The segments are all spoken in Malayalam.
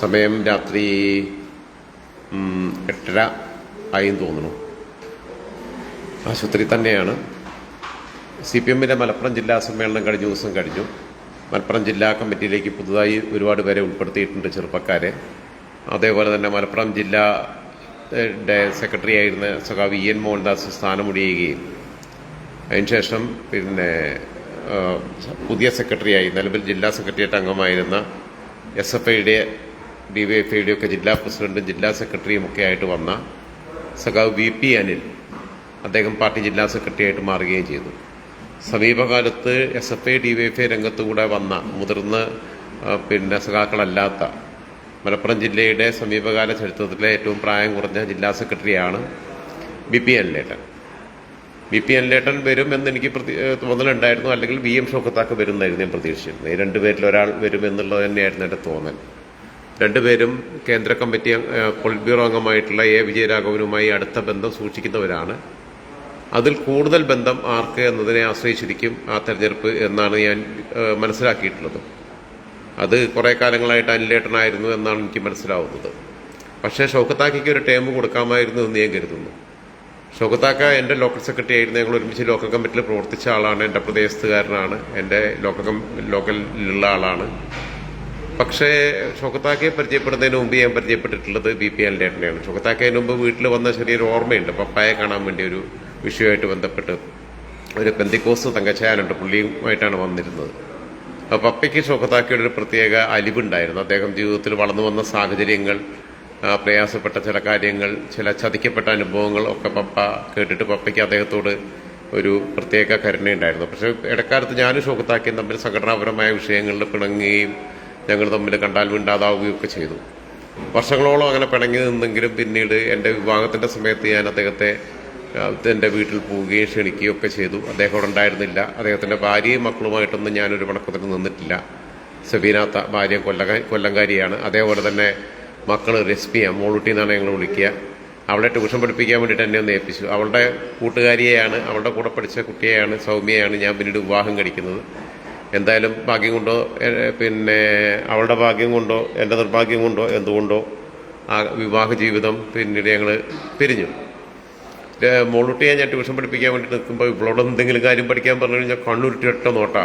സമയം രാത്രി എട്ടര ആയെന്ന് തോന്നുന്നു. ആശുപത്രി തന്നെയാണ്. സി പി എമ്മിന്റെ മലപ്പുറം ജില്ലാ സമ്മേളനം കഴിഞ്ഞ ദിവസം കഴിഞ്ഞു. മലപ്പുറം ജില്ലാ കമ്മിറ്റിയിലേക്ക് പുതുതായി ഒരുപാട് പേരെ ഉൾപ്പെടുത്തിയിട്ടുണ്ട് ചെറുപ്പക്കാരെ. അതേപോലെ തന്നെ മലപ്പുറം ജില്ലാ സെക്രട്ടറി ആയിരുന്ന സഖാവ് ഇ എൻ മോഹൻദാസ് സ്ഥാനമൊഴിയുകയും അതിനുശേഷം പിന്നെ പുതിയ സെക്രട്ടറിയായി നിലവിൽ ജില്ലാ സെക്രട്ടേറിയറ്റ് അംഗമായിരുന്ന എസ് എഫ് ഐയുടെ ഡി വൈ എഫ് ഐയുടെയൊക്കെ ജില്ലാ പ്രസിഡന്റും ജില്ലാ സെക്രട്ടറിയും ഒക്കെ ആയിട്ട് വന്ന സഖാവ് വി പി അനിൽ അദ്ദേഹം പാർട്ടി ജില്ലാ സെക്രട്ടറി ആയിട്ട് മാറുകയും ചെയ്തു. സമീപകാലത്ത് S F I D Y F I രംഗത്തുകൂടെ വന്ന മുതിർന്ന പിന്നെ സഖാക്കളല്ലാത്ത മലപ്പുറം ജില്ലയുടെ സമീപകാല ചരിത്രത്തിലെ ഏറ്റവും പ്രായം കുറഞ്ഞ ജില്ലാ സെക്രട്ടറിയാണ് ബി പി അനിലേട്ടൻ. ബി പി അനിലേട്ടൻ വരും എന്ന് എനിക്ക് പ്രതി തോന്നലുണ്ടായിരുന്നു. അല്ലെങ്കിൽ വി എം ഷോക്കത്താക്ക് വരുന്നതായിരുന്നു ഞാൻ പ്രതീക്ഷിച്ചിരുന്നത്. രണ്ടുപേരിൽ ഒരാൾ വരും എന്നുള്ളത് തന്നെയായിരുന്നു എന്റെ തോന്നൽ. രണ്ടുപേരും കേന്ദ്ര കമ്മിറ്റി പൊളിറ്റ് ബ്യൂറോ അംഗമായിട്ടുള്ള എ. വിജയരാഘവനുമായി അടുത്ത ബന്ധം സൂക്ഷിക്കുന്നവരാണ്. അതിൽ കൂടുതൽ ബന്ധം ആർക്ക് എന്നതിനെ ആശ്രയിച്ചിരിക്കും ആ തെരഞ്ഞെടുപ്പ് എന്നാണ് ഞാൻ മനസ്സിലാക്കിയിട്ടുള്ളത്. അത് കുറേ കാലങ്ങളായിട്ട് അനിലേട്ടനായിരുന്നു എന്നാണ് എനിക്ക് മനസ്സിലാവുന്നത്. പക്ഷേ ഷൗക്കത്താക്കിക്ക് ഒരു ടേം കൊടുക്കാമായിരുന്നു എന്ന് ഞാൻ കരുതുന്നു. ഷൗക്കത്താക്ക എന്റെ ലോക്കൽ സെക്രട്ടറി ആയിരുന്നു. ഞങ്ങൾ ഒരുമിച്ച് ലോക്കൽ കമ്മിറ്റിയിൽ പ്രവർത്തിച്ച ആളാണ്. എന്റെ പ്രദേശത്തുകാരനാണ്. എന്റെ ലോക്കൽ ലോക്കലിലുള്ള ആളാണ്. പക്ഷേ ഷൊക്കത്താക്കയെ പരിചയപ്പെടുന്നതിന് മുമ്പ് ഞാൻ പരിചയപ്പെട്ടിട്ടുള്ളത് ബി പി എൽ ഏട്ടനെയാണ് ഷൊക്കത്താക്കതിന് മുമ്പ് വീട്ടിൽ വന്ന ചെറിയൊരു ഓർമ്മയുണ്ട്. പപ്പായെ കാണാൻ വേണ്ടി ഒരു വിഷയമായിട്ട് ബന്ധപ്പെട്ട് ഒരു പെന്തിക്കോസ് തങ്കച്ചായാലുണ്ട് പുള്ളിയുമായിട്ടാണ് വന്നിരുന്നത്. അപ്പോൾ പപ്പയ്ക്ക് ഷൊക്കത്താക്കയുടെ ഒരു പ്രത്യേക അലിവുണ്ടായിരുന്നു. അദ്ദേഹം ജീവിതത്തിൽ വളർന്നു വന്ന സാഹചര്യങ്ങൾ പ്രയാസപ്പെട്ട ചില കാര്യങ്ങൾ ചില ചതിക്കപ്പെട്ട അനുഭവങ്ങൾ ഒക്കെ പപ്പ കേട്ടിട്ട് പപ്പയ്ക്ക് അദ്ദേഹത്തോട് ഒരു പ്രത്യേക കരുണയുണ്ടായിരുന്നു. പക്ഷേ ഇടക്കാലത്ത് ഞാനും ഷോക്കത്താക്കിയും തമ്മിൽ സംഘടനാപരമായ വിഷയങ്ങളിൽ പിണങ്ങുകയും ഞങ്ങൾ തമ്മിൽ കണ്ടാൽ മിണ്ടാതാവുകയൊക്കെ ചെയ്തു. വർഷങ്ങളോളം അങ്ങനെ പിണങ്ങി നിന്നെങ്കിലും പിന്നീട് എന്റെ വിവാഹത്തിന്റെ സമയത്ത് ഞാൻ അദ്ദേഹത്തെ എന്റെ വീട്ടിൽ പോവുകയും ക്ഷണിക്കുകയും ഒക്കെ ചെയ്തു. അദ്ദേഹം അവിടെ ഉണ്ടായിരുന്നില്ല. അദ്ദേഹത്തിന്റെ ഭാര്യയും മക്കളുമായിട്ടൊന്നും ഞാനൊരു പണക്കത്തിന് നിന്നിട്ടില്ല. സബീനാത്ത ഭാര്യ കൊല്ലക കൊല്ലങ്കാരിയാണ് അതേപോലെ തന്നെ മക്കൾ രശ്മിയ മോളുട്ടി എന്നാണ് ഞങ്ങൾ വിളിക്കുക. അവളെ ട്യൂഷൻ പഠിപ്പിക്കാൻ വേണ്ടിയിട്ട് എന്നെ ഒന്ന് ഏൽപ്പിച്ചു. അവളുടെ കൂട്ടുകാരിയെയാണ് അവളുടെ കൂടെ പഠിച്ച കുട്ടിയെയാണ് സൗമ്യയാണ് ഞാൻ പിന്നീട് വിവാഹം കഴിക്കുന്നത്. എന്തായാലും ഭാഗ്യം കൊണ്ടോ പിന്നെ അവളുടെ ഭാഗ്യം കൊണ്ടോ എന്റെ നിർഭാഗ്യം കൊണ്ടോ എന്തുകൊണ്ടോ ആ വിവാഹ ജീവിതം പിന്നീട് ഞങ്ങൾ പിരിഞ്ഞു. മോളൂട്ടി ഞാൻ ട്യൂഷൻ പഠിപ്പിക്കാൻ വേണ്ടി നിൽക്കുമ്പോൾ ഇവളോട് എന്തെങ്കിലും കാര്യം പഠിക്കാൻ പറഞ്ഞു കഴിഞ്ഞാൽ കണ്ണുരുട്ടി ഒറ്റ നോട്ടാ.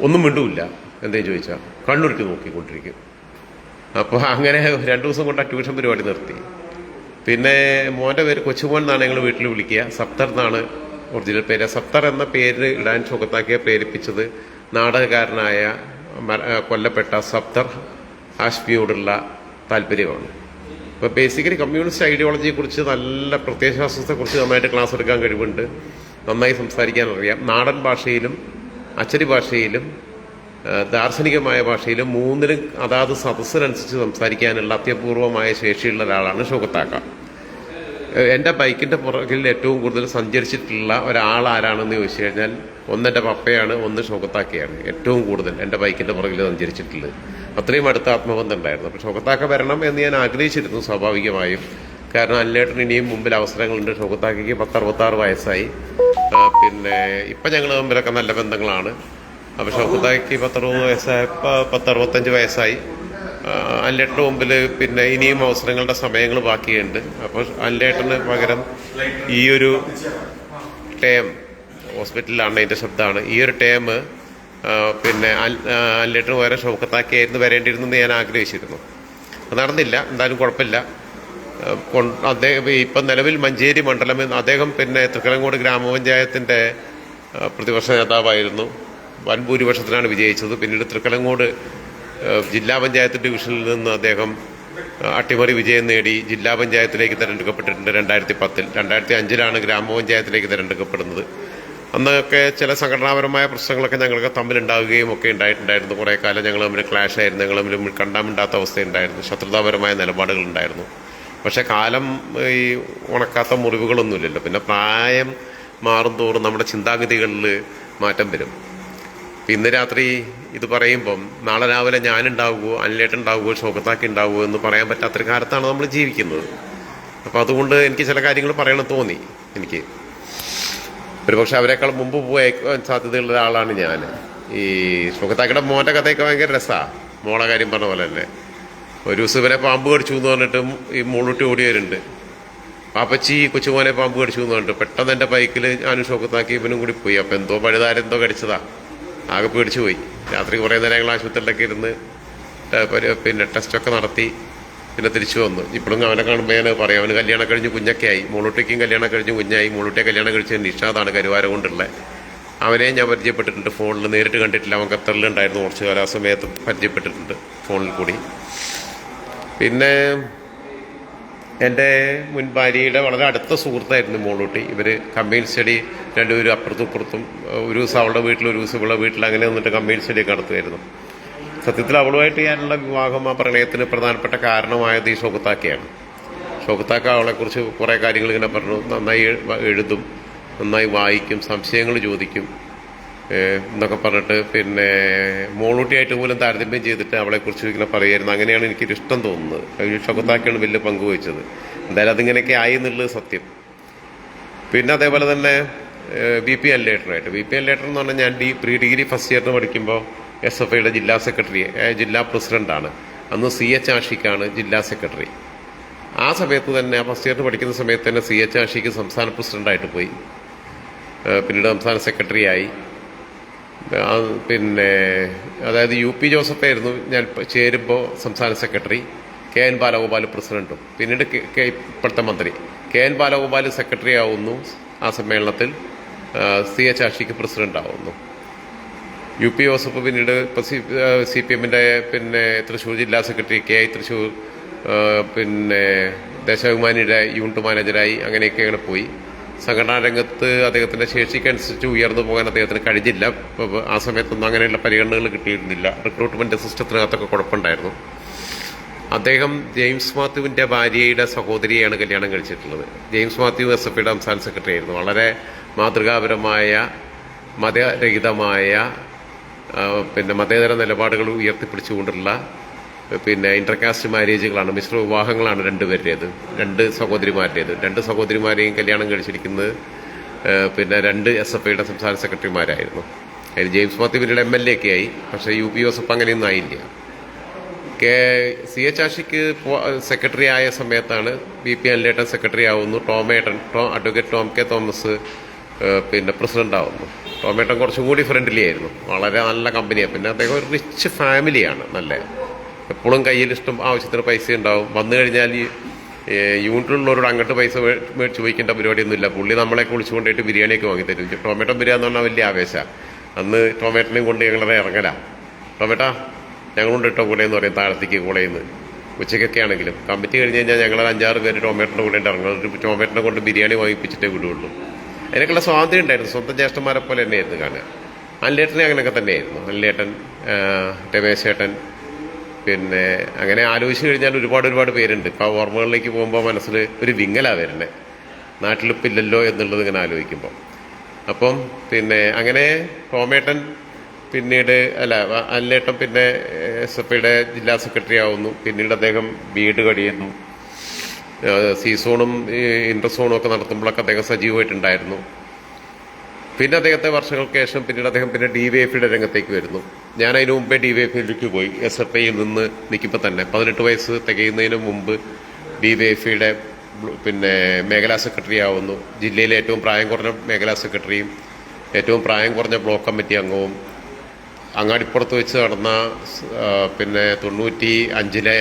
ഒന്നും മിണ്ടൂല്ല. എന്തേ ചോദിച്ചാൽ കണ്ണുരുട്ടി നോക്കിക്കൊണ്ടിരിക്കും. അപ്പോൾ അങ്ങനെ രണ്ടു ദിവസം കൊണ്ട് ആ ട്യൂഷൻ പരിപാടി നിർത്തി. പിന്നെ മോന്റെ പേര് കൊച്ചുമോൻ എന്നാണ് ഞങ്ങൾ വീട്ടിൽ വിളിക്കുക. സപ്തർ എന്നാണ് ഒറിജിനൽ പേര്. സപ്തർ എന്ന പേര് ഇടാൻ ചുഖത്താക്കിയ പ്രേരിപ്പിച്ചത് നാടകകാരനായ കൊല്ലപ്പെട്ട സപ്തർ ഹാഷ്മിയോടുള്ള താല്പര്യമാണ്. ഇപ്പോൾ ബേസിക്കലി കമ്മ്യൂണിസ്റ്റ് ഐഡിയോളജിയെക്കുറിച്ച് നല്ല പ്രത്യയശാസ്ത്രത്തെക്കുറിച്ച് നന്നായിട്ട് ക്ലാസ് എടുക്കാൻ കഴിവുണ്ട്. നന്നായി സംസാരിക്കാൻ അറിയാം. നാടൻ ഭാഷയിലും അച്ചടി ഭാഷയിലും ദാർശനികമായ ഭാഷയിലും മൂന്നിലും അതാത് സദസ്സിനനുസരിച്ച് സംസാരിക്കാനുള്ള അത്യപൂർവമായ ശേഷിയുള്ള ഒരാളാണ് ഷോക്കത്താക്ക എന്റെ ബൈക്കിന്റെ പുറകിൽ ഏറ്റവും കൂടുതൽ സഞ്ചരിച്ചിട്ടുള്ള ഒരാൾ ആരാണെന്ന് ചോദിച്ചു കഴിഞ്ഞാൽ ഒന്ന് എന്റെ പപ്പയാണ് ഒന്ന് ഷോക്കത്താക്കയാണ് ഏറ്റവും കൂടുതൽ എന്റെ ബൈക്കിന്റെ പുറകിൽ സഞ്ചരിച്ചിട്ടുള്ളത്. അത്രയും അടുത്ത ആത്മബന്ധം ഉണ്ടായിരുന്നു. അപ്പോൾ ഷോക്കത്താക്ക വരണം എന്ന് ഞാൻ ആഗ്രഹിച്ചിരുന്നു സ്വാഭാവികമായും. കാരണം അല്ലേട്ടൻ ഇനിയും മുമ്പിൽ അവസരങ്ങളുണ്ട്. ഷോക്കത്താക്കയ്ക്ക് പത്തറുപത്താറ് വയസ്സായി. പിന്നെ ഇപ്പം ഞങ്ങൾ തമ്മിലൊക്കെ നല്ല ബന്ധങ്ങളാണ്. അപ്പോൾ ഷോക്കത്താക്ക് പത്തറുപത് വയസ്സായ പത്തറുപത്തഞ്ച് വയസ്സായി. അല്ലേട്ടന്റെ മുമ്പിൽ പിന്നെ ഇനിയും അവസരങ്ങളുടെ സമയങ്ങൾ ബാക്കിയുണ്ട്. അപ്പോൾ അല്ലേട്ടന് പകരം ഈ ഒരു ടേം ഹോസ്പിറ്റലിലാണ് അതിന്റെ ശബ്ദമാണ്. ഈ ഒരു ടേം പിന്നെ അല്ലേട്ടന് പകരം ഷൗക്കത്താക്കിയായിരുന്നു വരേണ്ടിയിരുന്നു എന്ന് ഞാൻ ആഗ്രഹിച്ചിരുന്നു. അത് നടന്നില്ല. എന്തായാലും കുഴപ്പമില്ല. അദ്ദേഹം ഇപ്പം നിലവിൽ മഞ്ചേരി മണ്ഡലം അദ്ദേഹം പിന്നെ തൃക്കലങ്കോട് ഗ്രാമപഞ്ചായത്തിന്റെ പ്രതിപക്ഷ നേതാവായിരുന്നു. വൻ ഭൂരിപക്ഷത്തിനാണ് വിജയിച്ചത്. പിന്നീട് തൃക്കലങ്കോട് ജില്ലാ പഞ്ചായത്ത് ഡിവിഷനിൽ നിന്ന് അദ്ദേഹം അട്ടിമറി വിജയം നേടി ജില്ലാ പഞ്ചായത്തിലേക്ക് തിരഞ്ഞെടുക്കപ്പെട്ടിട്ടുണ്ട് രണ്ടായിരത്തി പത്തിൽ രണ്ടായിരത്തി അഞ്ചിലാണ് ഗ്രാമപഞ്ചായത്തിലേക്ക് തിരഞ്ഞെടുക്കപ്പെടുന്നത്. അന്നൊക്കെ ചില സംഘടനാപരമായ പ്രശ്നങ്ങളൊക്കെ ഞങ്ങൾക്ക് തമ്മിലുണ്ടാവുകയും ഒക്കെ ഉണ്ടായിട്ടുണ്ടായിരുന്നു. കുറേ കാലം ഞങ്ങൾ തമ്മിൽ ക്ലാഷ് ആയിരുന്നു. ഞങ്ങൾ തമ്മിൽ കണ്ടാമിണ്ടാത്ത അവസ്ഥയുണ്ടായിരുന്നു. ശത്രുതാപരമായ നിലപാടുകളുണ്ടായിരുന്നു. പക്ഷേ കാലം ഈ ഉണക്കാത്ത മുറിവുകളൊന്നുമില്ലല്ലോ. പിന്നെ പ്രായം മാറും തോറും നമ്മുടെ ചിന്താഗതികളിൽ മാറ്റം വരും. ഇന്ന് രാത്രി ഇത് പറയുമ്പം നാളെ രാവിലെ ഞാനുണ്ടാവുമോ അനിലേട്ട് ഉണ്ടാവുമോ ഷോക്കത്താക്കി ഉണ്ടാവുമോ എന്ന് പറയാൻ പറ്റാത്തൊരു കാലത്താണ് നമ്മൾ ജീവിക്കുന്നത്. അപ്പം അതുകൊണ്ട് എനിക്ക് ചില കാര്യങ്ങൾ പറയണം തോന്നി എനിക്ക്. ഒരുപക്ഷെ അവരെക്കാൾ മുമ്പ് പോയേക്കാൻ സാധ്യതയുള്ള ഒരാളാണ് ഞാൻ. ഈ ഷോക്കത്താക്കിയുടെ മോന്റെ കഥയൊക്കെ ഭയങ്കര രസമാണ് മോളെ കാര്യം പറഞ്ഞ പോലെ തന്നെ. ഒരു ദിവസം ഇവരെ പാമ്പ് കടിച്ചു എന്ന് പറഞ്ഞിട്ട് ഈ മുള്ളൂട്ടി ഓടി വരുന്നുണ്ട്. പാപ്പച്ചി കൊച്ചുമോനെ പാമ്പ് കടിച്ചു എന്ന് പറഞ്ഞിട്ട് പെട്ടെന്ന് എന്റെ ബൈക്കിൽ ഞാനും ഷോക്കത്താക്കി ഇവനും കൂടി പോയി. അപ്പം എന്തോ പഴുതാരെന്തോ കടിച്ചതാ. ആകെ പേടിച്ചു പോയി. രാത്രി കുറേ നേരം ഞങ്ങൾ ആശുപത്രിയിലൊക്കെ ഇരുന്ന് പിന്നെ ടെസ്റ്റൊക്കെ നടത്തി പിന്നെ തിരിച്ചു വന്നു. ഇപ്പോഴും അവനെ കാണുമ്പോൾ ഞാൻ പറയാം അവന് കല്യാണം കഴിഞ്ഞ് കുഞ്ഞൊക്കെ ആയി. മുള്ളൂട്ടിക്കും കല്യാണം കഴിഞ്ഞ് കുഞ്ഞായി. മുള്ളൂട്ടിയെ കല്യാണം കഴിച്ച നിഷാദാണ് കരുവാരം കൊണ്ടുള്ളത് അവനെ ഞാൻ പരിചയപ്പെട്ടിട്ടുണ്ട്. ഫോണിൽ നേരിട്ട് കണ്ടിട്ടില്ല. അവൻ ഖത്തറിലുണ്ടായിരുന്നു. കുറച്ച് കാലാസമയത്ത് സമയത്ത് പരിചയപ്പെട്ടിട്ടുണ്ട് ഫോണിൽ കൂടി. പിന്നെ എന്റെ മുൻ ഭാര്യയുടെ വളരെ അടുത്ത സുഹൃത്തായിരുന്നു മോളൂട്ടി. ഇവർ കമ്പൈൻ സ്റ്റഡി രണ്ടുപേരും അപ്പുറത്തും ഇപ്പുറത്തും ഒരു ദിവസം അവളുടെ വീട്ടിൽ ഒരു ദിവസം ഇവളുടെ വീട്ടിൽ അങ്ങനെ നിന്നിട്ട് കമ്പൈൻ സ്റ്റഡി നടത്തുമായിരുന്നു സത്യത്തിൽ അവളുമായിട്ട് ഞാനുള്ള വിവാഹം ആ പ്രണയത്തിന് പ്രധാനപ്പെട്ട കാരണമായത് ഈ ഷോക്കത്താക്കയാണ് ഷോക്കത്താക്ക അവളെക്കുറിച്ച് കുറേ കാര്യങ്ങൾ ഇങ്ങനെ പറഞ്ഞു. നന്നായി എഴുതും നന്നായി വായിക്കും സംശയങ്ങൾ ചോദിക്കും. എന്നൊക്കെ പറഞ്ഞിട്ട് പിന്നെ മോളൂട്ടിയായിട്ട് പോലും താരതമ്യം ചെയ്തിട്ട് അവളെക്കുറിച്ച് ഇങ്ങനെ പറയുമായിരുന്നു അങ്ങനെയാണ് എനിക്കൊരു ഇഷ്ടം തോന്നുന്നത്. അതിൽ വലിയ പങ്ക് വഹിച്ചത്. എന്തായാലും അതിങ്ങനെയൊക്കെ ആയി എന്നുള്ളത് സത്യം. പിന്നെ അതേപോലെ തന്നെ ബി പി അല്ലേറ്ററായിട്ട് ബി പി അല്ലേറ്റർ എന്ന് പറഞ്ഞാൽ ഞാൻ ഡി പ്രീ ഡിഗ്രി ഫസ്റ്റ് ഇയറിന് പഠിക്കുമ്പോൾ എസ് എഫ് ഐയുടെ ജില്ലാ സെക്രട്ടറി ജില്ലാ പ്രസിഡന്റാണ്. അന്ന് സി എച്ച് ആഷിക്കാണ് ജില്ലാ സെക്രട്ടറി. ആ സമയത്ത് തന്നെ ഫസ്റ്റ് ഇയറിന് പഠിക്കുന്ന സമയത്ത് തന്നെ സി എച്ച് ആഷിക്ക് സംസ്ഥാന പ്രസിഡന്റായിട്ട് പോയി. പിന്നീട് സംസ്ഥാന സെക്രട്ടറിയായി. പിന്നെ അതായത് യു പി ജോസഫായിരുന്നു ഞാൻ ചേരുമ്പോൾ സംസ്ഥാന സെക്രട്ടറി. കെ എൻ ബാലഗോപാൽ പ്രസിഡന്റും. പിന്നീട് കെ- ഇപ്പോഴത്തെ മന്ത്രി. കെ എൻ ബാലഗോപാൽ സെക്രട്ടറി ആവുന്നു ആ സമ്മേളനത്തിൽ. സി എച്ച് ആഷിക്ക് പ്രസിഡന്റ് ആവുന്നു. യു പി ജോസഫ് പിന്നീട് ഇപ്പോൾ സി സി പി എമ്മിന്റെ പിന്നെ തൃശ്ശൂർ ജില്ലാ സെക്രട്ടറി കെ ഐ തൃശ്ശൂർ പിന്നെ ദേശാഭിമാനിയുടെ യൂണിറ്റ് മാനേജരായി അങ്ങനെയൊക്കെ അങ്ങനെ പോയി. സംഘടനാ രംഗത്ത് അദ്ദേഹത്തിന്റെ ശേഷിക്കനുസരിച്ച് ഉയർന്നു പോകാൻ അദ്ദേഹത്തിന് കഴിഞ്ഞില്ല. ആ സമയത്തൊന്നും അങ്ങനെയുള്ള പരിഗണനകൾ കിട്ടിയിരുന്നില്ല. റിക്രൂട്ട്മെന്റ് സിസ്റ്റത്തിനകത്തൊക്കെ കുഴപ്പമുണ്ടായിരുന്നു. അദ്ദേഹം ജെയിംസ് മാത്യുവിന്റെ ഭാര്യയുടെ സഹോദരിയാണ് കല്യാണം കഴിച്ചിട്ടുള്ളത്. ജെയിംസ് മാത്യു എസ് എഫ് ഐയുടെ സംസ്ഥാന സെക്രട്ടറി ആയിരുന്നു. വളരെ മാതൃകാപരമായ മതരഹിതമായ പിന്നെ മതേതര നിലപാടുകൾ ഉയർത്തിപ്പിടിച്ചുകൊണ്ടുള്ള പിന്നെ ഇന്റർകാസ്റ്റ് മാരേജുകളാണ് മിശ്ര വിവാഹങ്ങളാണ് രണ്ടുപേരുടേത്. രണ്ട് സഹോദരിമാരുടേത്. രണ്ട് സഹോദരിമാരെയും കല്യാണം കഴിച്ചിരിക്കുന്നത് പിന്നെ രണ്ട് എസ് എഫ് ഐയുടെ സംസ്ഥാന സെക്രട്ടറിമാരായിരുന്നു. അതിൽ ജെയിംസ് മാത്യു പിന്നീട് എം എൽ എ ഒക്കെ ആയി. പക്ഷേ യു പി ജോസഫ് അങ്ങനെയൊന്നും ആയില്ല. K C H Ashiq secretary ആയ സമയത്താണ് ബി പി അല്ലേട്ടൻ സെക്രട്ടറി ആവുന്നു. ടോമേട്ടൻ ടോ അഡ്വക്കേറ്റ് ടോം കെ തോമസ് പിന്നെ പ്രസിഡന്റ് ആവുന്നു. ടോമേട്ടൻ കുറച്ചും കൂടി ഫ്രണ്ട്ലി ആയിരുന്നു. വളരെ നല്ല കമ്പനിയാണ് പിന്നെ അദ്ദേഹം ഒരു റിച്ച് ഫാമിലിയാണ് നല്ല എപ്പോഴും കയ്യിൽ ഇഷ്ടം ആവശ്യത്തിന് പൈസ ഉണ്ടാവും. വന്നു കഴിഞ്ഞാൽ യൂണിറ്റിലുള്ളവരോട് അങ്ങോട്ട് പൈസ മേടിച്ച് ചോദിക്കേണ്ട പരിപാടിയൊന്നുമില്ല. പുള്ളി നമ്മളെ കുളിച്ചു കൊണ്ടിട്ട് ബിരിയാണിയൊക്കെ വാങ്ങി തരും. ടൊമാറ്റോ ബിരിയാണി എന്ന് പറഞ്ഞാൽ വലിയ ആവേശമാണ് അന്ന് ടൊമാറ്റോനെയും കൊണ്ട് ഞങ്ങളെ ഇറങ്ങല. ടൊമാറ്റോ ഞങ്ങളുണ്ട് ഇട്ടോ കൂടെ എന്ന് പറയും താഴത്തേക്ക് കൂടെ നിന്ന് ഉച്ചയ്ക്കൊക്കെ ആണെങ്കിലും. കമ്മിറ്റി കഴിഞ്ഞ് കഴിഞ്ഞാൽ ഞങ്ങൾ അഞ്ചാറ് പേര് ടൊമാറ്റോ കൂടെ ഇറങ്ങുന്നത് ടൊമാറ്റോനെ കൊണ്ട് ബിരിയാണി വാങ്ങിപ്പിച്ചിട്ടേ വിടുകയുള്ളൂ അതിനൊക്കെയുള്ള സ്വാതന്ത്ര്യം ഉണ്ടായിരുന്നു. സ്വന്തം ജ്യേഷ്ഠന്മാരെ പോലെ തന്നെയായിരുന്നു കാണുക. അല്ലേട്ടനെ അങ്ങനെയൊക്കെ തന്നെയായിരുന്നു. അല്ലേട്ടൻ രമേശേട്ടൻ പിന്നെ അങ്ങനെ ആലോചിച്ച് കഴിഞ്ഞാൽ ഒരുപാട് ഒരുപാട് പേരുണ്ട്. ഇപ്പോൾ ആ ഓർമ്മകളിലേക്ക് പോകുമ്പോൾ മനസ്സിൽ ഒരു വിങ്ങലാണ് വരുന്നത് നാട്ടിലിപ്പില്ലല്ലോ എന്നുള്ളത് ഇങ്ങനെ ആലോചിക്കുമ്പോൾ അപ്പം പിന്നെ അങ്ങനെ ടോമേട്ടൻ പിന്നീട് അല്ല അല്ലേട്ടൻ പിന്നെ എസ് എഫ് ഐയുടെ ജില്ലാ സെക്രട്ടറി ആവുന്നു. പിന്നീട് അദ്ദേഹം വീട് കഴിയുന്നു. സീസോണും ഇൻട്രസോണും ഒക്കെ നടത്തുമ്പോഴൊക്കെ അദ്ദേഹം സജീവമായിട്ടുണ്ടായിരുന്നു. പിന്നെ അദ്ദേഹത്തെ വർഷങ്ങൾക്ക് ശേഷം പിന്നീട് അദ്ദേഹം പിന്നെ ഡി വൈ എഫിയുടെ രംഗത്തേക്ക് വരുന്നു. ഞാൻ അതിന് മുമ്പേ ഡി വൈ എഫിലേക്ക് പോയി. എസ് എഫ് ഐയിൽ നിന്ന് നിൽക്കുമ്പോൾ തന്നെ പതിനെട്ട് വയസ്സ് തികയുന്നതിന് മുമ്പ് ഡി വൈ എഫിയുടെ പിന്നെ മേഖലാ സെക്രട്ടറി ആവുന്നു. ജില്ലയിലെ ഏറ്റവും പ്രായം കുറഞ്ഞ മേഖലാ സെക്രട്ടറിയും ഏറ്റവും പ്രായം കുറഞ്ഞ ബ്ലോക്ക് കമ്മിറ്റി അംഗവും അങ്ങാടിപ്പുറത്ത് വെച്ച് നടന്ന പിന്നെ തൊണ്ണൂറ്റി അഞ്ചിലെ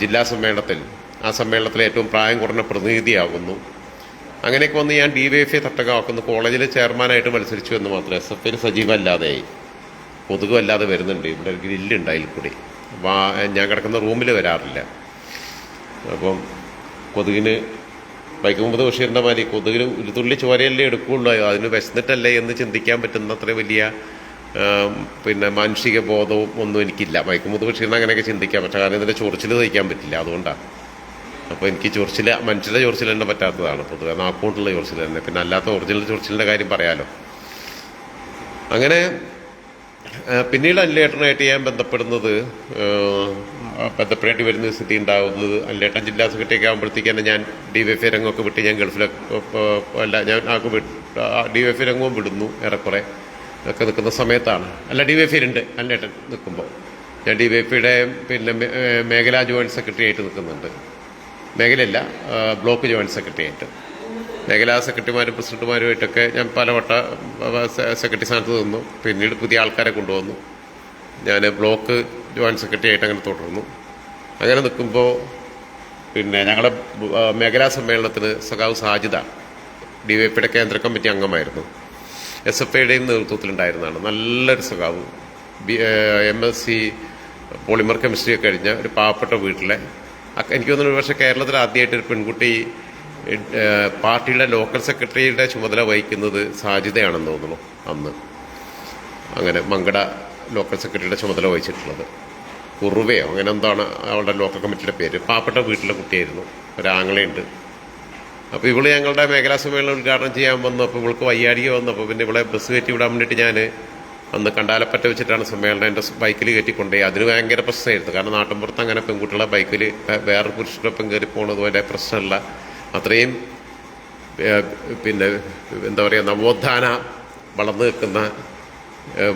ജില്ലാ സമ്മേളനത്തിൽ ആ സമ്മേളനത്തിലെ ഏറ്റവും പ്രായം കുറഞ്ഞ പ്രതിനിധിയാകുന്നു അങ്ങനെയൊക്കെ വന്ന് ഞാൻ ഡി വൈ എഫ് ഐ തട്ടകമാക്കുന്നു. കോളേജിലെ ചെയർമാനായിട്ട് മത്സരിച്ചു എന്ന് മാത്രം എസ് എഫ് ഐയിൽ സജീവമല്ലാതെയായി കൊതുകും അല്ലാതെ വരുന്നുണ്ട്. ഇവിടെ ഒരു ഗ്രില്ലുണ്ട് അതിൽ കൂടി. ഞാൻ കിടക്കുന്ന റൂമിൽ വരാറില്ല. അപ്പം കൊതുകിന് വൈക്കം ബഷീറിന്റെ മാതിരി കൊതുകിന് ഒരു തുള്ളി ചോരയല്ലേ എടുക്കുകയുള്ളൂ അതിന് വിശന്നിട്ടല്ലേ എന്ന് ചിന്തിക്കാൻ പറ്റുന്ന അത്ര വലിയ പിന്നെ മാനുഷിക ബോധവും ഒന്നും എനിക്കില്ല. വൈക്കം ബഷീറിന് അങ്ങനെയൊക്കെ ചിന്തിക്കാം. പക്ഷേ കാരണം ഇതിന്റെ ചൊറിച്ചിൽ തയ്ക്കാൻ പറ്റില്ല. അതുകൊണ്ടാണ് അപ്പോൾ എനിക്ക് ചൊറിച്ചിൽ മനുഷ്യരുടെ ചൊറിച്ചിൽ തന്നെ പറ്റാത്തതാണ്. പൊതുവെ നാക്കോട്ടുള്ള ചൊറിച്ചിൽ തന്നെ. പിന്നെ അല്ലാത്ത ഒറിജിനൽ ചൊറിച്ചിലിന്റെ കാര്യം പറയാലോ. അങ്ങനെ പിന്നീട് അല്ലേട്ടനായിട്ട് ഞാൻ ബന്ധപ്പെടുന്നത് ബന്ധപ്പെടേണ്ടി വരുന്ന സ്ഥിതി ഉണ്ടാകുന്നത് അല്ലേട്ടൻ ജില്ലാ സെക്രട്ടറി ഒക്കെ ആകുമ്പോഴത്തേക്ക് തന്നെ ഞാൻ ഡി വൈ എഫ് രംഗമൊക്കെ വിട്ട് ഞാൻ ഗൾഫിലൊക്കെ അല്ല ഞാൻ ആക്ക് വിട്ട് ഡി വൈ എഫ് രംഗവും വിടുന്നു ഏറെക്കുറെ. ഒക്കെ നിൽക്കുന്ന സമയത്താണ്. അല്ല ഡി വൈ എഫ് ഉണ്ട് അല്ലേട്ടൻ നിൽക്കുമ്പോൾ ഞാൻ ഡി വൈ പിയുടെ പിന്നെ മേഖലാ ജോയിന്റ് സെക്രട്ടറി ആയിട്ട് നിൽക്കുന്നുണ്ട്. മേഖലയല്ല ബ്ലോക്ക് ജോയിന്റ് സെക്രട്ടേറിയറ്റ് മേഖലാ സെക്രട്ടറിമാരും പ്രസിഡന്റുമാരുമായിട്ടൊക്കെ ഞാൻ പലവട്ട സെക്രട്ടറി സ്ഥാനത്ത് നിന്നു. പിന്നീട് പുതിയ ആൾക്കാരെ കൊണ്ടുവന്നു. ഞാൻ ബ്ലോക്ക് ജോയിന്റ് സെക്രട്ടറി ആയിട്ട് അങ്ങനെ തുടർന്നു. അങ്ങനെ നിൽക്കുമ്പോൾ പിന്നെ ഞങ്ങളുടെ മേഖലാ സമ്മേളനത്തിന് സഖാവ് സാജിദ ഡി വൈ പിയുടെ കേന്ദ്ര കമ്മിറ്റി അംഗമായിരുന്നു. എസ് എഫ് ഐയുടെയും നേതൃത്വത്തിലുണ്ടായിരുന്നതാണ്. നല്ലൊരു സഖാവ്. B M S C polymer കെമിസ്ട്രിയൊക്കെ കഴിഞ്ഞ ഒരു പാവപ്പെട്ട വീട്ടിലെ എനിക്ക് തോന്നുന്നു പക്ഷേ കേരളത്തിൽ ആദ്യമായിട്ട് ഒരു പെൺകുട്ടി പാർട്ടിയുടെ ലോക്കൽ സെക്രട്ടറിയുടെ ചുമതല വഹിക്കുന്നത് സാധ്യതയാണെന്ന് തോന്നുന്നു അന്ന്. അങ്ങനെ മങ്കട ലോക്കൽ സെക്രട്ടറിയുടെ ചുമതല വഹിച്ചിട്ടുള്ളത്. കുറുവയോ അങ്ങനെ എന്താണ് അവളുടെ ലോക്കൽ കമ്മിറ്റിയുടെ പേര്. പാവപ്പെട്ട വീട്ടിലെ കുട്ടിയായിരുന്നു. ഒരാങ്ങളയുണ്ട് അപ്പോൾ ഇവൾ ഞങ്ങളുടെ മേഖലാ സമ്മേളനം ഉദ്ഘാടനം ചെയ്യാൻ വന്നു. അപ്പോൾ ഇവൾക്ക് വയ്യാടിക വന്നു. അപ്പോൾ പിന്നെ ഇവിടെ ബസ് കയറ്റി വിടാൻ വേണ്ടിയിട്ട് ഞാൻ അന്ന് കണ്ടാലപ്പറ്റ വെച്ചിട്ടാണ് സമ്മേളനം എന്റെ ബൈക്കിൽ കയറ്റിക്കൊണ്ടേ. അതിന് ഭയങ്കര പ്രശ്നമായിരുന്നു. കാരണം നാട്ടിൻപുറത്ത് അങ്ങനെ പെൺകുട്ടികളെ ബൈക്കിൽ വേറെ പുരുഷനൊപ്പം കയറി പോകുന്നത് പോലെ പ്രശ്നമല്ല. അത്രയും പിന്നെ എന്താ പറയുക നവോത്ഥാന വളർന്നു നിൽക്കുന്ന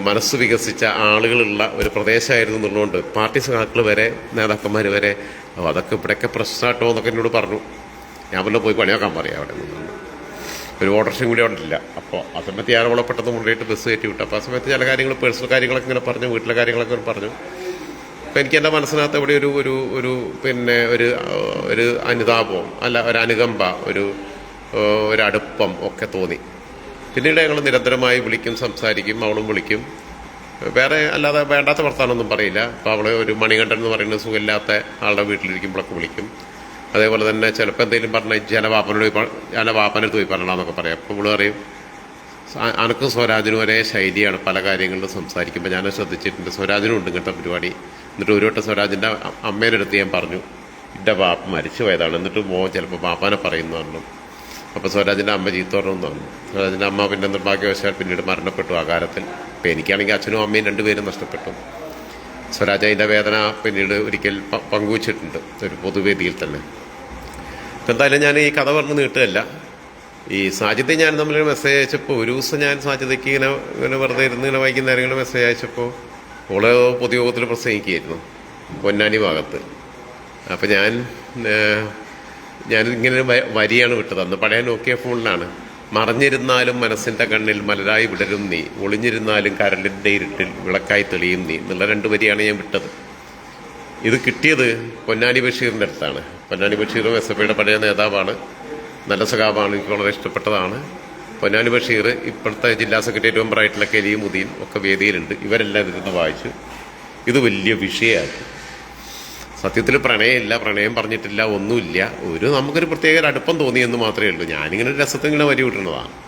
മനസ്സ് വികസിച്ച ആളുകളുള്ള ഒരു പ്രദേശമായിരുന്നു എന്നുള്ളതുകൊണ്ട് പാർട്ടി സഖാക്കൾ വരെ നേതാക്കന്മാർ വരെ "ഓ, അതൊക്കെ ഇവിടെയൊക്കെ പ്രശ്നമാട്ടോ എന്നൊക്കെ എന്നോട് പറഞ്ഞു. ഞാൻ വല്ല പോയി പണിയാക്കാൻ പറയാം അവിടെ നിന്ന്. ഒരു ഓട്ടർഷയും കൂടി ഉണ്ടില്ല അപ്പോൾ ആ സമയത്ത് ഞാൻ അവളെ പെട്ടെന്ന് കൊണ്ടുപോയിട്ട് ബസ് കയറ്റി വിട്ടു. അപ്പോൾ ആ സമയത്ത് ചില കാര്യങ്ങൾ പേഴ്സണൽ കാര്യങ്ങളൊക്കെ ഇങ്ങനെ പറഞ്ഞു വീട്ടിലെ കാര്യങ്ങളൊക്കെ പറഞ്ഞു. അപ്പോൾ എനിക്ക് എന്റെ മനസ്സിനകത്ത് ഇവിടെ ഒരു ഒരു ഒരു പിന്നെ ഒരു ഒരു അനുതാപം അല്ല ഒരു അനുകമ്പ ഒരു ഒരു അടുപ്പം ഒക്കെ തോന്നി. പിന്നീട് ഞങ്ങൾ നിരന്തരമായി വിളിക്കും സംസാരിക്കും അവളും വിളിക്കും. വേറെ അല്ലാതെ വേണ്ടാത്ത വർത്താനമൊന്നും പറയില്ല. അപ്പോൾ അവൾ ഒരു മണികണ്ഠൻ എന്ന് പറയുന്ന സുഖമില്ലാത്ത ആളുടെ വീട്ടിലിരിക്കുമ്പോഴൊക്കെ വിളിക്കും. അതേപോലെ തന്നെ ചിലപ്പോൾ എന്തെങ്കിലും പറഞ്ഞാൽ ജനവാപ്പനോട് പ- ജനവാപ്പനടുത്ത് പോയി പറയണമെന്നൊക്കെ പറയാം. അപ്പോൾ ഇവൾ പറയും "സ- അനക്കും സ്വരാജിനും ഒരേ ശൈലിയാണ് പല കാര്യങ്ങളിലും സംസാരിക്കുമ്പോൾ ഞാൻ ശ്രദ്ധിച്ചിട്ടുണ്ട്. സ്വരാജിനും ഉണ്ട് ഇങ്ങനത്തെ പരിപാടി. എന്നിട്ട് ഒരു വട്ടം സ്വരാജിന്റെ അമ്മേന്റെ അടുത്ത് ഞാൻ പറഞ്ഞു എന്റെ ബാപ്പ മരിച്ചു പോയതാണ്. എന്നിട്ട് മോൻ ചിലപ്പോൾ ബാപ്പാനെ പറയുന്നു പറഞ്ഞു. അപ്പോൾ സ്വരാജിന്റെ അമ്മ ചീത്ത പറഞ്ഞു സ്വരാജിന്റെ അമ്മ പിന്നെ നിർഭാഗ്യവശാൽ പിന്നീട് മരണപ്പെട്ടു ആ കാലത്തിൽ. അപ്പോൾ എനിക്കാണെങ്കിൽ അച്ഛനും അമ്മയും രണ്ടുപേരും നഷ്ടപ്പെട്ടു. സ്വരാജ് അതിന്റെ വേദന പിന്നീട് ഒരിക്കൽ പങ്കുവച്ചിട്ടുണ്ട് ഒരു പൊതുവേദിയിൽ തന്നെ. ഇപ്പം എന്തായാലും ഞാൻ ഈ കഥ പറഞ്ഞ് നീട്ടുകയല്ല. ഈ സാജിദ് ഞാൻ തമ്മിലൊരു മെസ്സേജ് അയച്ചപ്പോൾ ഒരു ദിവസം ഞാൻ സാജിതയ്ക്ക് ഇങ്ങനെ ഇങ്ങനെ വെറുതെ ഇരുന്ന് ഇങ്ങനെ വൈകുന്നേരങ്ങളിൽ മെസ്സേജ് അയച്ചപ്പോൾ ഓൾ പൊതുയോഗത്തിൽ പ്രസംഗിക്കുകയായിരുന്നു പൊന്നാനി ഭാഗത്ത്. അപ്പം ഞാൻ ഞാൻ ഇങ്ങനെ വരിയാണ് വിട്ടത്. അന്ന് പഴയ നോക്കിയ ഫോണിലാണ്. മറഞ്ഞിരുന്നാലും മനസ്സിന്റെ കണ്ണിൽ മലരായി വിടരും നീ ഒളിഞ്ഞിരുന്നാലും കരളിന്റെ ഇരുട്ടിൽ വിളക്കായി തെളിയും നീ എന്നുള്ള രണ്ട് വരിയാണ് ഞാൻ വിട്ടത്. ഇത് കിട്ടിയത് പൊന്നാനി ബഷീറിന്റെ അടുത്താണ്. പൊന്നാനി ബഷീറും എസ് എഫ് ഐയുടെ പഴയ നേതാവാണ്. നല്ല സഖാവാണ് എനിക്ക് വളരെ ഇഷ്ടപ്പെട്ടതാണ്. പൊന്നാനി ബഷീർ ഇപ്പോഴത്തെ ജില്ലാ സെക്രട്ടേറിയറ്റ് മെമ്പറായിട്ടുള്ള കെലിയും മുദീൻ ഒക്കെ വേദിയിലുണ്ട്. ഇവരെല്ലാം ഇതിരുന്ന് വായിച്ചു. ഇത് വലിയ വിഷയമാക്കി. സത്യത്തിൽ പ്രണയമില്ല പ്രണയം പറഞ്ഞിട്ടില്ല ഒന്നുമില്ല. ഒരു നമുക്കൊരു പ്രത്യേക അടുപ്പം തോന്നിയെന്ന് മാത്രമേ ഉള്ളൂ. ഞാനിങ്ങനെ ഒരു രസത്തിൽ ഇങ്ങനെ വരി വിട്ടുന്നതാണ്.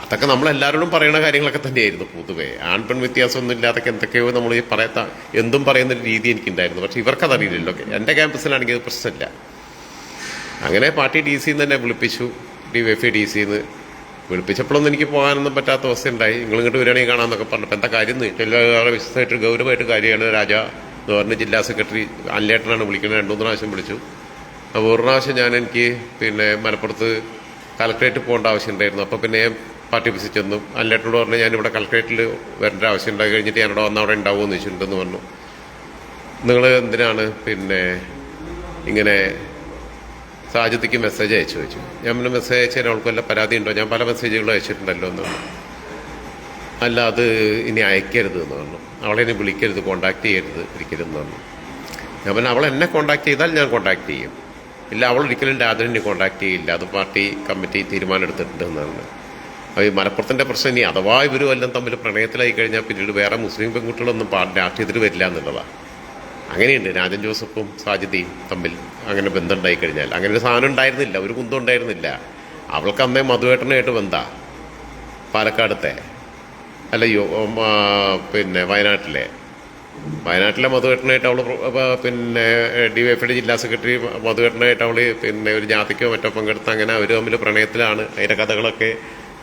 അതൊക്കെ നമ്മൾ എല്ലാവരോടും പറയുന്ന കാര്യങ്ങളൊക്കെ തന്നെയായിരുന്നു പൊതുവേ. ആൺ പെൺ വ്യത്യാസമൊന്നും ഇല്ലാതൊക്കെ എന്തൊക്കെയോ നമ്മൾ ഈ പറയാത്ത എന്തും പറയുന്ന രീതി എനിക്കുണ്ടായിരുന്നു. പക്ഷെ ഇവർക്കതറിയില്ലല്ലോ. എന്റെ ക്യാമ്പസിലാണെങ്കിൽ പ്രശ്നമില്ല. അങ്ങനെ പാർട്ടി ഡി സിന്ന് തന്നെ വിളിപ്പിച്ചു. ഡി വൈ എഫ് ഡി സിന്ന് വിളിപ്പിച്ചപ്പോഴൊന്നും എനിക്ക് പോകാനൊന്നും പറ്റാത്ത അവസ്ഥ ഉണ്ടായി നിങ്ങൾ ഇങ്ങോട്ട് വരികയാണെങ്കിൽ കാണാമെന്നൊക്കെ പറഞ്ഞപ്പോൾ എന്താ കാര്യം എല്ലാ വിശ്വസമായിട്ട് ഗൗരവമായിട്ട് കാര്യമാണ് രാജ എന്ന് പറഞ്ഞ ജില്ലാ സെക്രട്ടറി അല്ലേട്ടനാണ് വിളിക്കുന്നത്. രണ്ടു മൂന്ന് പ്രാവശ്യം വിളിച്ചു. അപ്പോൾ ഒരു പ്രാവശ്യം ഞാൻ എനിക്ക് പിന്നെ മലപ്പുറത്ത് കലക്ട്രേറ്റ് പോകേണ്ട ആവശ്യമുണ്ടായിരുന്നു. അപ്പോൾ പിന്നെ പാർട്ടി ഓഫീസിൽ ചെന്നു. അല്ലേട്ടനോട് പറഞ്ഞു ഞാൻ ഇവിടെ കലക്ട്രേറ്റിൽ വരേണ്ട ആവശ്യം ഉണ്ടായി കഴിഞ്ഞിട്ട് ഞാനിവിടെ വന്ന് അവിടെ ഉണ്ടാവുമെന്ന് ചോദിച്ചിട്ടുണ്ടെന്ന് പറഞ്ഞു. നിങ്ങൾ എന്തിനാണ് പിന്നെ ഇങ്ങനെ സാജിദ്ക്ക് മെസ്സേജ് അയച്ചു വെച്ചു ഞാൻ പിന്നെ മെസ്സേജ് അയച്ചതിന് അവൾക്ക് വല്ല പരാതി ഉണ്ടോ ഞാൻ പല മെസ്സേജുകളും അയച്ചിട്ടുണ്ടല്ലോ എന്ന്. അല്ല അത് ഇനി അയക്കരുത് എന്ന് പറഞ്ഞു. അവളെ ഇനി വിളിക്കരുത് കോണ്ടാക്ട് ചെയ്യരുത് ഒരിക്കലും എന്ന് പറഞ്ഞു. ഞാൻ പിന്നെ അവൾ എന്നെ കോണ്ടാക്ട് ചെയ്താൽ ഞാൻ കോണ്ടാക്ട് ചെയ്യും. ഇല്ല അവൾ ഒരിക്കലും രാധനെ കോണ്ടാക്ട് ചെയ്യില്ല. അത് പാർട്ടി കമ്മിറ്റി തീരുമാനം എടുത്തിട്ടുണ്ട് എന്നാണ് അപ്പോൾ ഈ മലപ്പുറത്തിന്റെ പ്രശ്നം ഇനി അഥവാ ഇവരും എല്ലാം തമ്മിൽ പ്രണയത്തിലായി കഴിഞ്ഞാൽ പിന്നീട് വേറെ മുസ്ലിം പെൺകുട്ടികളൊന്നും രാഷ്ട്രീയത്തിൽ വരില്ല എന്നുള്ളതാണ് അങ്ങനെയുണ്ട്. രാജൻ ജോസഫും സാജിദയും തമ്മിൽ അങ്ങനെ ബന്ധം ഉണ്ടായി കഴിഞ്ഞാൽ. അങ്ങനെ ഒരു സാധനം ഉണ്ടായിരുന്നില്ല. ഒരു കുന്തം ഉണ്ടായിരുന്നില്ല. അവൾക്ക് അന്നേ മധുവേട്ടനായിട്ട് ബന്ധാ. പാലക്കാടത്തെ. അല്ല യോ പിന്നെ വയനാട്ടിലെ. വയനാട്ടിലെ മധുവേട്ടനായിട്ട് അവൾ പിന്നെ ഡി വൈ എഫ് ജില്ലാ സെക്രട്ടറി മധുവേട്ടനായിട്ട് അവൾ പിന്നെ ഒരു ജാതിക്കോ മറ്റോ പങ്കെടുത്ത് അങ്ങനെ അവർ തമ്മിൽ പ്രണയത്തിലാണ്. അതിന്റെ കഥകളൊക്കെ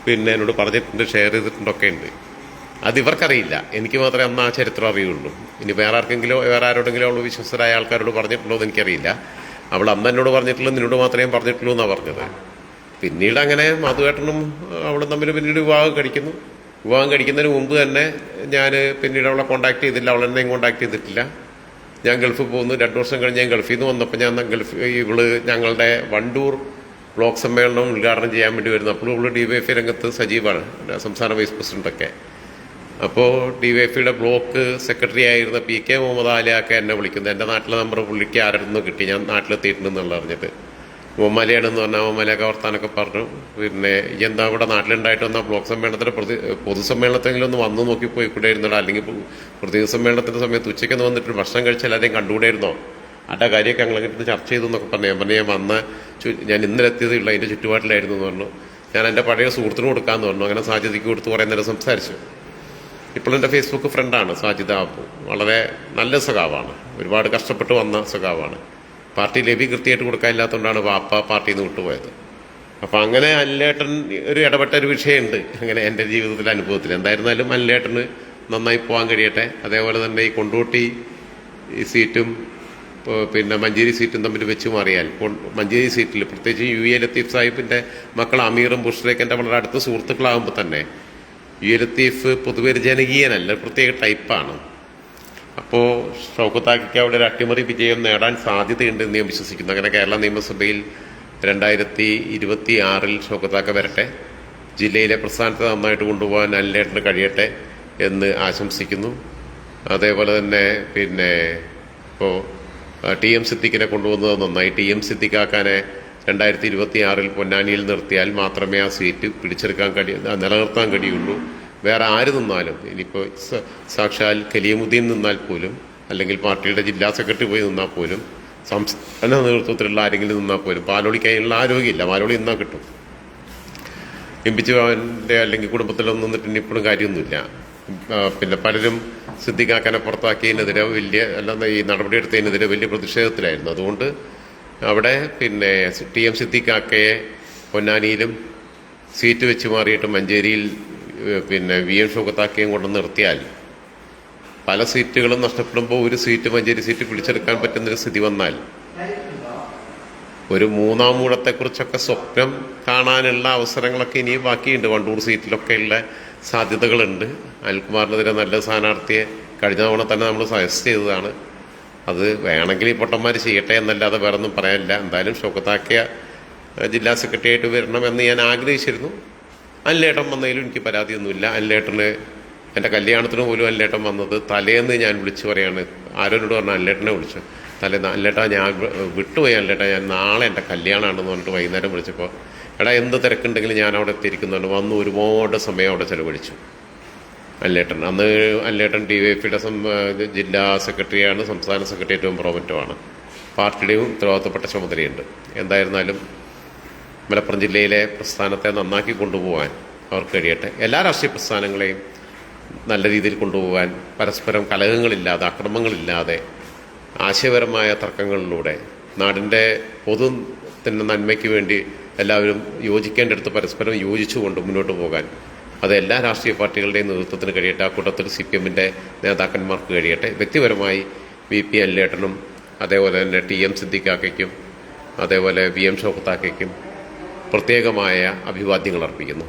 പിന്നെ എന്നോട് പറഞ്ഞിട്ടുണ്ട് ഷെയർ ചെയ്തിട്ടുണ്ടൊക്കെ ഉണ്ട്. അത് ഇവർക്കറിയില്ല. എനിക്ക് മാത്രമേ അന്ന് ആ ചരിത്രം അറിയുള്ളൂ. ഇനി വേറെ ആർക്കെങ്കിലും വേറെ ആരോടെങ്കിലും അവൾ വിശ്വസ്തരായ ആൾക്കാരോട് പറഞ്ഞിട്ടുണ്ടോ എന്ന് എനിക്കറിയില്ല. അവൾ അന്ന് എന്നോട് പറഞ്ഞിട്ടുള്ളൂ നിന്നോട് മാത്രമേ പറഞ്ഞിട്ടുള്ളൂ എന്നാണ് പറഞ്ഞത്. പിന്നീട് അങ്ങനെ മധുവേട്ടനും അവളും തമ്മിൽ പിന്നീട് വിവാഹം കഴിക്കുന്നു. വിവാഹം കഴിക്കുന്നതിന് മുമ്പ് തന്നെ ഞാൻ പിന്നീട് അവളെ കോൺടാക്ട് ചെയ്തില്ല അവൾ എന്നെയും കോൺടാക്ട് ചെയ്തിട്ടില്ല. ഞാൻ ഗൾഫിൽ പോകുന്നു. രണ്ടു വർഷം കഴിഞ്ഞ് ഞാൻ ഗൾഫിൽ നിന്ന് വന്നപ്പോൾ ഞാൻ ഗൾഫ് ഇവൾ ഞങ്ങളുടെ വണ്ടൂർ ബ്ലോക്ക് സമ്മേളനം ഉദ്ഘാടനം ചെയ്യാൻ വേണ്ടി വരുന്നു അപ്പോൾ ഇവൾ ഡി വൈ എഫ് രംഗത്ത് സജീവാണ് സംസ്ഥാന വൈസ് പ്രസിഡന്റൊക്കെ അപ്പോൾ ഡി വൈ ബ്ലോക്ക് സെക്രട്ടറി ആയിരുന്ന പി കെ മുഹമ്മദ് ആലിയൊക്കെ എന്നെ വിളിക്കുന്നത് എന്റെ നാട്ടിലെ നമ്പർ പുള്ളിക്ക് ആരുടെ നിന്ന് കിട്ടി. ഞാൻ നാട്ടിലെത്തിയിട്ടുണ്ടെന്നുള്ള അറിഞ്ഞത്. മുമ്മലയാണെന്ന് പറഞ്ഞാൽ മുമ്മലയൊക്കെ വർത്താനൊക്കെ പറഞ്ഞു. പിന്നെ എന്താ ഇവിടെ നാട്ടിലുണ്ടായിട്ട് വന്ന ബ്ലോക്ക് സമ്മേളനത്തിന് പ്രതി പൊതുസമ്മേളനത്തെങ്കിലും ഒന്ന് വന്നു നോക്കി പോയി കൂടെ ഇരുന്നോ അല്ലെങ്കിൽ പ്രതിനിധി സമ്മേളനത്തിന്റെ സമയത്ത് ഉച്ചയ്ക്ക് ഒന്ന് വന്നിട്ട് ഭക്ഷണം കഴിച്ച് എല്ലാവരെയും കണ്ടുകൂടായിരുന്നോ? അന്റെ കാര്യമൊക്കെ ഞങ്ങൾ അങ്ങനെ ചർച്ച ചെയ്തു എന്നൊക്കെ പറഞ്ഞു. ഞാൻ പറഞ്ഞു ഞാൻ വന്ന ഞാൻ ഇന്നലെ എത്തിയതേ ഉള്ളൂ. അതിന്റെ ചുറ്റുപാട്ടിലായിരുന്നു എന്ന് പറഞ്ഞു. ഞാൻ എന്റെ പഴയ സുഹൃത്തിന് കൊടുക്കാമെന്ന് പറഞ്ഞു. അങ്ങനെ സാധ്യതയ്ക്ക് കൊടുത്ത് കുറേ നേരം സംസാരിച്ചു. ഇപ്പോൾ എന്റെ ഫേസ്ബുക്ക് ഫ്രണ്ടാണ് സാജിദ അപ്പു വളരെ നല്ല സഖാവാണ്. ഒരുപാട് കഷ്ടപ്പെട്ട് വന്ന സഖാവാണ്. പാർട്ടി ലഭി കൃത്യമായിട്ട് കൊടുക്കാനില്ലാത്തതുകൊണ്ടാണ് വാപ്പ പാർട്ടിയിൽ നിന്ന് വിട്ടുപോയത്. അപ്പോൾ അങ്ങനെ അല്ലേട്ടൻ ഒരു ഇടപെട്ട ഒരു വിഷയമുണ്ട്. അങ്ങനെ എന്റെ ജീവിതത്തിലെ അനുഭവത്തിൽ. എന്തായിരുന്നാലും അല്ലേട്ടന് നന്നായി പോകാൻ കഴിയട്ടെ. അതേപോലെ തന്നെ ഈ കൊണ്ടോട്ടി ഈ സീറ്റും പിന്നെ മഞ്ചേരി സീറ്റും തമ്മിൽ വെച്ച് മാറിയാൽ മഞ്ചേരി സീറ്റിൽ പ്രത്യേകിച്ച് യു എ ലത്തീഫ് സാഹിബിന്റെ മക്കൾ അമീറും ബുഷറേക്കന്റെ വളരെ അടുത്ത സുഹൃത്തുക്കളാകുമ്പോൾ തന്നെ യു ഒരു ലത്തീഫ് പൊതുവെ ഒരു ജനകീയനല്ല പ്രത്യേക ടൈപ്പാണ്. അപ്പോൾ ഷൗക്കത്താക്കിക്ക് അവിടെ ഒരു അട്ടിമറി വിജയം നേടാൻ സാധ്യതയുണ്ടെന്ന് ഞാൻ വിശ്വസിക്കുന്നു. അങ്ങനെ കേരള നിയമസഭയിൽ രണ്ടായിരത്തി ഇരുപത്തി ആറിൽ ഷൗക്കത്താക്ക വരട്ടെ ജില്ലയിലെ പ്രസ്ഥാനത്തെ നന്നായിട്ട് കൊണ്ടുപോകാൻ അല്ലേട്ടിന് കഴിയട്ടെ എന്ന് ആശംസിക്കുന്നു. അതേപോലെ തന്നെ പിന്നെ ഇപ്പോൾ ടി എം സിദ്ദിഖിനെ കൊണ്ടുവന്നത് നന്നായി. ടി എം സിദ്ദിഖാക്കാനെ രണ്ടായിരത്തി ഇരുപത്തി ആറിൽ പൊന്നാനിയിൽ നിർത്തിയാൽ മാത്രമേ ആ സീറ്റ് പിടിച്ചെടുക്കാൻ കഴിയൂ നിലനിർത്താൻ കഴിയുള്ളൂ. വേറെ ആര് നിന്നാലും ഇനിയിപ്പോൾ സാക്ഷാൽ കലിയമുദ്ദീൻ നിന്നാൽ പോലും അല്ലെങ്കിൽ പാർട്ടിയുടെ ജില്ലാ സെക്രട്ടറി പോയി നിന്നാൽ പോലും സംസ്ഥാന നേതൃത്വത്തിലുള്ള ആരെങ്കിലും നിന്നാൽ പോലും പാലോളിക്കാനുള്ള ആരോഗ്യമില്ല. പാലോളി നിന്നാൽ കിട്ടും. എംപിച്ചുവാന്റെ അല്ലെങ്കിൽ കുടുംബത്തിലൊന്നും നിന്നിട്ട് ഇപ്പോഴും കാര്യമൊന്നുമില്ല. പിന്നെ പലരും സിദ്ദിഖാക്കനെ പുറത്താക്കിയതിനെതിരെ വലിയ അല്ലാതെ ഈ നടപടിയെടുത്തതിനെതിരെ വലിയ പ്രതിഷേധത്തിലായിരുന്നു. അതുകൊണ്ട് അവിടെ പിന്നെ ടി എം സിദ്ദിഖാക്കയെ പൊന്നാനിയിലും സീറ്റ് വെച്ച് മാറിയിട്ട് മഞ്ചേരിയിൽ പിന്നെ വി എം ഷൗക്കത്താക്കയും കൊണ്ട് നിർത്തിയാൽ പല സീറ്റുകളും നഷ്ടപ്പെടുമ്പോൾ ഒരു സീറ്റ് മഞ്ചേരി സീറ്റ് പിടിച്ചെടുക്കാൻ പറ്റുന്നൊരു സ്ഥിതി വന്നാൽ ഒരു മൂന്നാം മൂഴത്തെക്കുറിച്ചൊക്കെ സ്വപ്നം കാണാനുള്ള അവസരങ്ങളൊക്കെ ഇനിയും ബാക്കിയുണ്ട്. വണ്ടൂർ സീറ്റിലൊക്കെയുള്ള സാധ്യതകളുണ്ട്. അനിൽകുമാറിനെതിരെ നല്ല സ്ഥാനാർത്ഥിയെ കഴിഞ്ഞ തവണ തന്നെ നമ്മൾ സജസ്റ്റ് ചെയ്തതാണ്. അത് വേണമെങ്കിൽ ഈ പൊട്ടന്മാർ ചെയ്യട്ടെ എന്നല്ലാതെ വേറെ ഒന്നും പറയാനില്ല. എന്തായാലും ഷോക്കത്താക്കിയ ജില്ലാ സെക്രട്ടറി ആയിട്ട് എന്ന് ഞാൻ ആഗ്രഹിച്ചിരുന്നു. അല്ലേട്ടൻ വന്നതിലും എനിക്ക് പരാതിയൊന്നുമില്ല. അല്ലേട്ടന് എന്റെ കല്യാണത്തിന് പോലും അല്ലേട്ടൻ വന്നത് തലേന്ന് ഞാൻ വിളിച്ചു പറയാണ്. ആരോനോട് പറഞ്ഞ അല്ലേട്ടനെ വിളിച്ചു. തലേന്ന് അല്ലേട്ടാ ഞാൻ വിട്ടുപോയി അല്ലേട്ടാ ഞാൻ നാളെ എന്റെ കല്യാണമാണെന്ന് പറഞ്ഞിട്ട് വൈകുന്നേരം വിളിച്ചപ്പോൾ എടാ എന്ത് തിരക്കുണ്ടെങ്കിലും ഞാൻ അവിടെ എത്തിയിരിക്കുന്നുണ്ട്. വന്ന് ഒരുപാട് സമയം അവിടെ ചെലവഴിച്ചു. അല്ലേട്ടൻ. അന്ന് അല്ലേട്ടൻ ഡി വൈ എഫിയുടെ ജില്ലാ സെക്രട്ടറിയാണ് സംസ്ഥാന സെക്രട്ടേറിയറ്റും പ്രോമറ്റുമാണ്. പാർട്ടിയുടെയും ഉത്തരവാദിത്തപ്പെട്ട ചുമതലയുണ്ട്. എന്തായിരുന്നാലും മലപ്പുറം ജില്ലയിലെ പ്രസ്ഥാനത്തെ നന്നാക്കി കൊണ്ടുപോകാൻ അവർക്ക് കഴിയട്ടെ. എല്ലാ രാഷ്ട്രീയ പ്രസ്ഥാനങ്ങളെയും നല്ല രീതിയിൽ കൊണ്ടുപോകാൻ പരസ്പരം കലഹങ്ങളില്ലാതെ അക്രമങ്ങളില്ലാതെ ആശയപരമായ തർക്കങ്ങളിലൂടെ നാടിന്റെ പൊതു നന്മയ്ക്ക് വേണ്ടി എല്ലാവരും യോജിക്കേണ്ടടുത്ത് പരസ്പരം യോജിച്ചുകൊണ്ട് മുന്നോട്ട് പോകാൻ അത് എല്ലാ രാഷ്ട്രീയ പാർട്ടികളുടെയും നേതൃത്വത്തിന് കഴിയട്ടെ ആ കൂട്ടത്തിൽ സി പി എമ്മിന്റെ നേതാക്കന്മാർക്ക് കഴിയട്ടെ. വ്യക്തിപരമായി വി പി അല്ലേട്ടനും അതേപോലെ തന്നെ ടി എം സിദ്ദിഖാക്കയ്ക്കും അതേപോലെ വി എം ഷോക്കത്താക്കയ്ക്കും പ്രത്യേകമായ അഭിവാദ്യങ്ങൾ അർപ്പിക്കുന്നു.